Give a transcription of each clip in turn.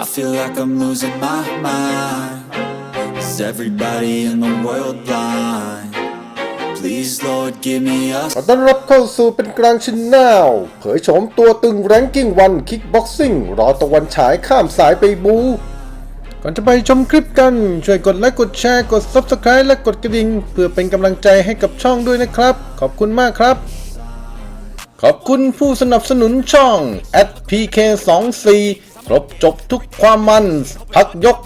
I feel like I'm losing my mind. Is everybody in the world blind? Please, Lord, give me a ขอต้อนรับเข้าสู่เป็นกลางชินแนลเผยโฉมตัวตึงแรงกิ้งวันคิกบ็อกซิ่งรอตะวันฉายข้ามสายไปบู ก่อนจะไปชมคลิปกัน ช่วยกดไลค์กดแชร์กด Subscribe และกดกระดิ่งเพื่อเป็นกำลังใจให้กับช่องด้วยนะครับ ขอบคุณมากครับ ขอบคุณผู้สนับสนุนช่อง @pk24 ครบจบทุกความมันพักยก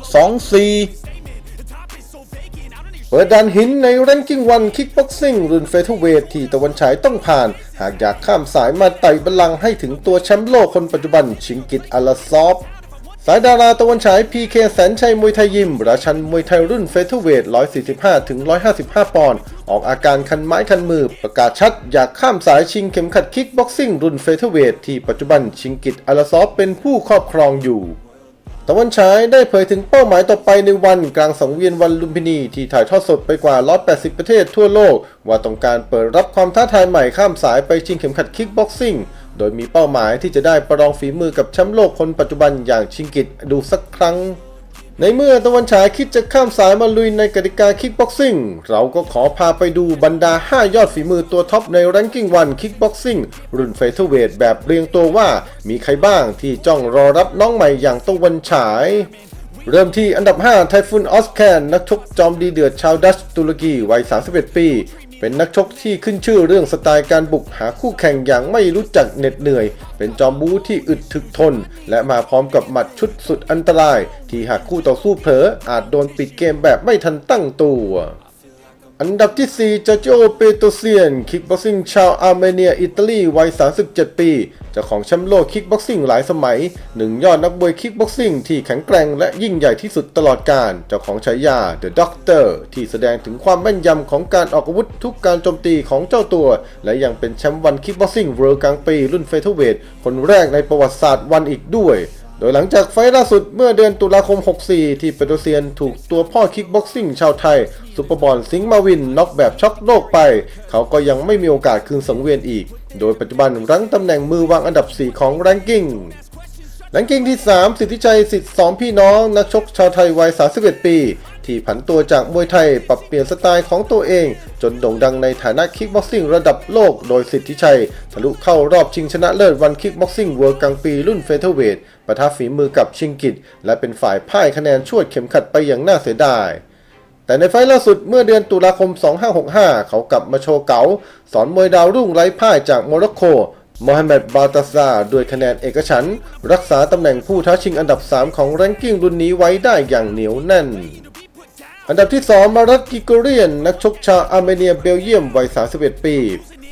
24 เปิดด่านหินในแรงกิ้งวันคิกบ็อกซิ่งรุ่นเฟเธอร์เวทที่ตะวันฉายต้องผ่าน หากอยากข้ามสายมาไต่บัลลังก์ให้ถึงตัวแชมป์โลกคนปัจจุบันชิงกิตอาลาซอฟ สายดาราตะวันฉาย PK แสนชัยมวยไทยยิม ราชันมวยไทยรุ่นเฟเธอร์เวท 145 ถึง 155 ปอนด์ ออกอาการคันไม้คันมือ ประกาศชัดอยากข้ามสายชิงเข็มขัดคิกบ็อกซิ่งรุ่นเฟเธอร์เวท ที่ปัจจุบันชิงกิตอาลาซอฟเป็นผู้ครอบครองอยู่ ตะวันฉายได้เผยถึงเป้าหมายต่อไปในวันกลางสังเวียนวันลุมพินี ที่ถ่ายทอดสดไปกว่า 180 ประเทศทั่วโลก ว่าต้องการเปิดรับความท้าทายใหม่ข้ามสายไปชิงเข็มขัดคิกบ็อกซิ่ง โดยมีเป้าหมายที่จะได้ประลองฝีมือกับแชมป์โลกคนปัจจุบันอย่างชิงกิตดูสักครั้ง ในเมื่อตะวันฉายคิดจะข้ามสายมาลุยในกติกาคิกบ็อกซิ่ง เราก็ขอพาไปดูบรรดา 5 ยอดฝีมือตัวท็อปใน Ranking 1 Kickboxing รุ่นเฟเธอร์เวทแบบเรียงตัวว่ามีใครบ้างที่จ้องรอรับน้องใหม่อย่างตะวันฉายเริ่มที่อันดับ 5 ไทฟุนออสแคน นักชกจอมดีเดือดชาวดัชตุรกี วัย 31 ปี เป็นนักชกที่ขึ้นชื่อเรื่องสไตล์การบุกหาคู่แข่งอย่างไม่รู้จักเหน็ดเหนื่อย เป็นจอมบู๊ที่อึดถึกทน และมาพร้อมกับหมัดชุดสุดอันตราย ที่หากคู่ต่อสู้เผลออาจโดนปิดเกมแบบไม่ทันตั้งตัว อันดับที่ 4 จอร์จิโอเปโตเซียน คิกบ็อกซิ่งชาวอาร์เมเนีย อิตาลี วัย 37 ปีเจ้าของแชมป์โลกคิกบ็อกซิ่งหลายสมัย หนึ่งยอดนักมวยคิกบ็อกซิ่งที่แข็งแกร่งและยิ่งใหญ่ที่สุดตลอดกาล เจ้าของฉายา The Doctor ที่แสดงถึงความแม่นยำของการออกอาวุธทุกการโจมตีของเจ้าตัว และยังเป็นแชมป์วันคิกบ็อกซิ่งเวิลด์กลางปีรุ่นเฟเธอร์เวทคนแรกในประวัติศาสตร์วันอีกด้วยโดยหลังจากไฟล์ล่าสุดเมื่อเดือนตุลาคม 64 ที่เปโตรเซียนถูกตัวพ่อคิกบ็อกซิ่งชาวไทย ซุปเปอร์บอลสิงมาวินน็อกแบบช็อกโลกไป เขาก็ยังไม่มีโอกาสคืนสังเวียนอีก โดยปัจจุบันรั้งตำแหน่งมือวางอันดับ 4 ของแรงกิ้งแรงกิ้งที่ 3 สิทธิชัยสิทธิ์สองพี่น้องนักชกชาวไทยวัย 31 ปี ที่ผันตัวจากมวยไทยปรับเปลี่ยนสไตล์ของตัวเอง จนโด่งดังในฐานะคิกบ็อกซิ่งระดับโลก โดยสิทธิชัย ทะลุเข้ารอบชิงชนะเลิศวันคิกบ็อกซิ่งเวิลด์กลางปีรุ่นเฟเธอร์เวทประทะฝีมือกับชิงกิตและเป็นฝ่ายพ่ายคะแนนชวดเข็มขัดไปอย่างน่าเสียดาย แต่ในไฟล์ล่าสุดเมื่อเดือนตุลาคม 2565 เขากลับมาโชว์เก๋า สอนมวยดาวรุ่งไร้พ่ายจากโมร็อกโกมฮัมเหม็ดบาตาซาด้วยคะแนนเอกฉันรักษาตำแหน่งผู้ท้าชิงอันดับ 3 ของแรงกิ้งรุ่นนี้ไว้ได้อย่างเหนียวแน่น อันดับที่ 2 มารัตกิโกเรียน นักชกชาวอาร์เมเนียเบลเยียมวัย 31 ปี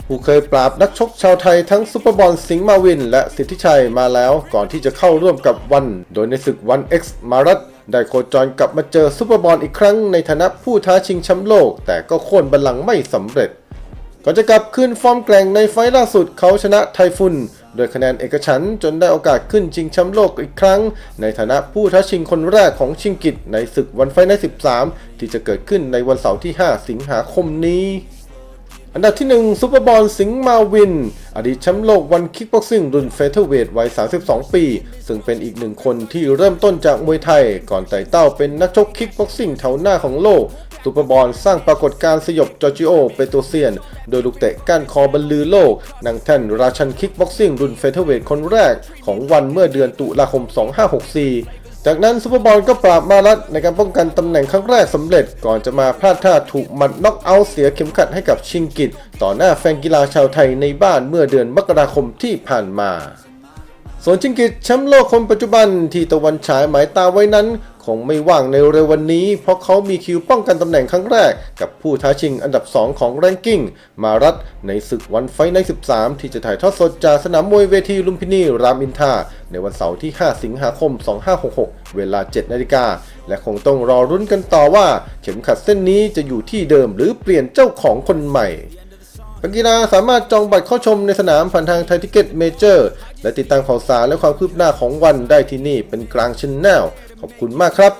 ผู้เคยปราบนักชกชาวไทยทั้งซุปเปอร์บอลสิงห์มาวิน และสิทธิชัยมาแล้วก่อนที่จะเข้าร่วมกับวัน โดยในศึกวัน X มารัต ได้โคจรกลับมาเจอซุปเปอร์บอลอีกครั้งในฐานะผู้ท้าชิงแชมป์โลก แต่ก็โค่นบัลลังก์ไม่สำเร็จ ก่อนจะกลับคืนฟอร์มแกร่งในไฟล์ล่าสุดเขาชนะไทฟุนโดยคะแนนเอกฉันจนได้โอกาสขึ้นชิงแชมป์โลกอีกครั้ง ในฐานะผู้ท้าชิงคนแรกของชิงกิตในศึกวันไฟล์ใน13 ที่จะเกิดขึ้นในวันเสาร์ที่ 5 สิงหาคมนี้ อันดับที่1ซุปเปอร์บอลสิงห์มาวิน อดีตแชมป์โลกวันคิกบ็อกซิ่งรุ่นเฟเธอร์เวทวัย 32 ปี ซึ่งเป็นอีกหนึ่งคนที่เริ่มต้นจากมวยไทย ก่อนไต่เต้าเป็นนักชกคิกบ็อกซิ่งแถวหน้าของโลกซุปเปอร์บอลสร้างปรากฏการณ์สยบจอร์จิโอ เปโตเซียน โดยลูกเตะก้านคอบรรลือโลกนังแท่นราชันคิกบ็อกซิ่งรุ่นเฟเธอร์เวทคนแรกของวันเมื่อเดือนตุลาคม 2564 จากนั้นซูเปอร์บอลก็ปราบมารัดในการป้องกันตำแหน่งครั้งแรกสำเร็จก่อนจะมาพลาดท่าถูกมัดน็อกเอาท์เสียเข็มขัดให้กับชิงกิตต่อหน้าแฟนกีฬาชาวไทยในบ้านเมื่อเดือนมกราคมที่ผ่านมาส่วนชิงกิตแชมป์โลกคนปัจจุบันที่ตะวันฉายหมายตาไว้นั้น คงไม่ว่างในเร็ววันนี้ เพราะเขามีคิวป้องกันตำแหน่งครั้งแรก กับผู้ท้าชิงอันดับ 2 ของแรงกิ้ง มารัดในศึกวันไฟใน 13 ที่จะถ่ายทอดสดจากสนามมวยเวทีลุมพินีรามอินทาในวันเสาร์ที่ 5 สิงหาคม 2566 เวลา 7 นาฬิกา และคงต้องรอรุ้นกันต่อว่า เข็มขัดเส้นนี้จะอยู่ที่เดิมหรือเปลี่ยนเจ้าของคนใหม่นักกีฬาสามารถจองบัตรเข้าชมในสนามผ่านทางไทยทิเก็ตเมเจอร์และติดตามข่าวสารและความคืบหน้าของวันได้ที่นี่เป็นกลางชนแนล ขอบคุณมากครับ